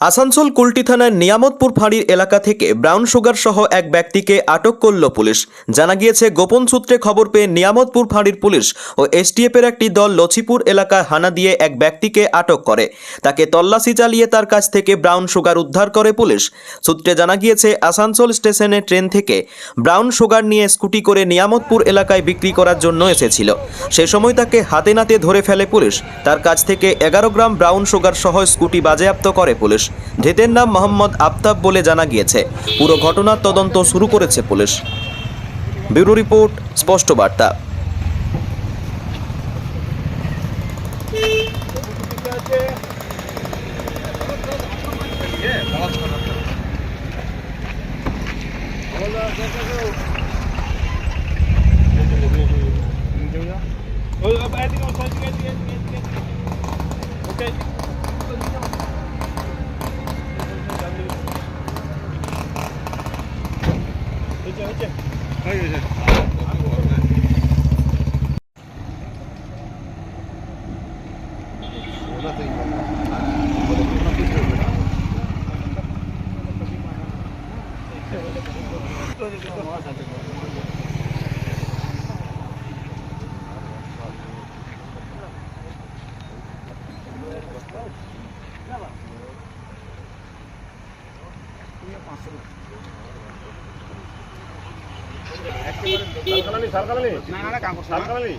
আসানসোল কুলটি থানার নিয়ামতপুর ফাঁড়ির এলাকা থেকে ব্রাউন সুগার সহ এক ব্যক্তিকে আটক করল পুলিশ। জানা গিয়েছে, গোপন সূত্রে খবর পেয়ে নিয়ামতপুর ফাঁড়ির পুলিশ ও এসটিএফের একটি দল লছিপুর এলাকায় হানা দিয়ে এক ব্যক্তিকে আটক করে। তাকে তল্লাশি চালিয়ে তার কাছ থেকে ব্রাউন সুগার উদ্ধার করে পুলিশ। সূত্রে জানা গিয়েছে, আসানসোল স্টেশনে ট্রেন থেকে ব্রাউন সুগার নিয়ে স্কুটি করে নিয়ামতপুর এলাকায় বিক্রি করার জন্য এসেছিল। সে সময় তাকে হাতে নাতে ধরে ফেলে পুলিশ। তার কাছ থেকে এগারো গ্রাম ব্রাউন সুগার সহ স্কুটি বাজেয়াপ্ত করে পুলিশ। ধৃতের নাম মোহাম্মদ আফতাব বলে জানা গিয়েছে। পুরো ঘটনার তদন্ত শুরু করেছে পুলিশ। ব্যুরো রিপোর্ট, স্পষ্ট বার্তা। Gracias.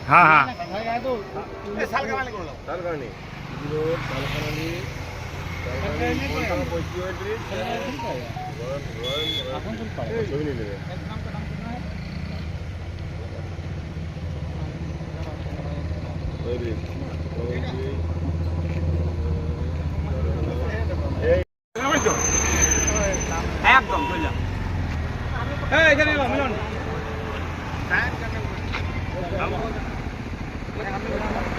হ্যাঁ হ্যাঁ একদম বুঝলাম এই এখানে এলো মিলন